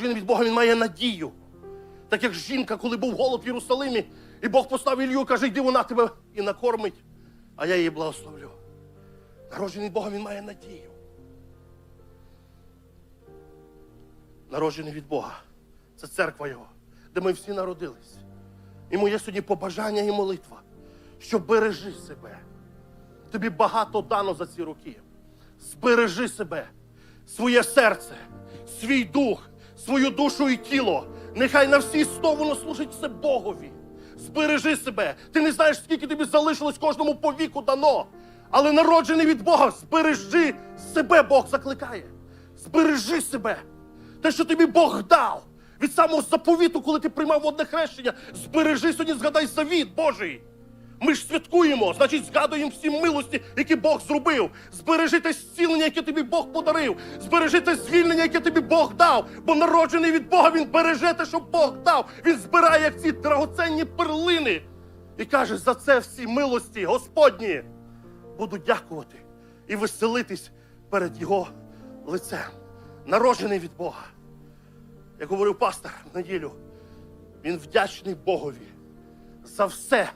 Він від Бога він має надію. Так як жінка, коли був голод в Єрусалимі, і Бог поставив Ілью, каже, йди вона тебе і накормить, а я її благословлю. Народжений від Бога він має надію. Народжений від Бога. Це церква Його, де ми всі народились. І моє сьогодні побажання і молитва, що бережи себе. Тобі багато дано за ці роки. Збережи себе, своє серце, свій дух, свою душу і тіло. Нехай на всі сто воно служить все Богові. Збережи себе. Ти не знаєш, скільки тобі залишилось кожному по віку дано. Але народжений від Бога, збережи себе, Бог закликає. Збережи себе. Те, що тобі Бог дав. Від самого заповіту, коли ти приймав водне хрещення, збережи сьогодні, згадай завіт Божий. Ми ж святкуємо, значить, згадуємо всі милості, які Бог зробив. Збережи те зцілення, яке тобі Бог подарив. Збережи те звільнення, яке тобі Бог дав. Бо народжений від Бога, він береже те, що Бог дав. Він збирає ці драгоценні перлини. І каже, за це всі милості, Господні, буду дякувати і веселитись перед Його лицем. Народжений від Бога. Як говорив пастор в неділю, він вдячний Богові за все,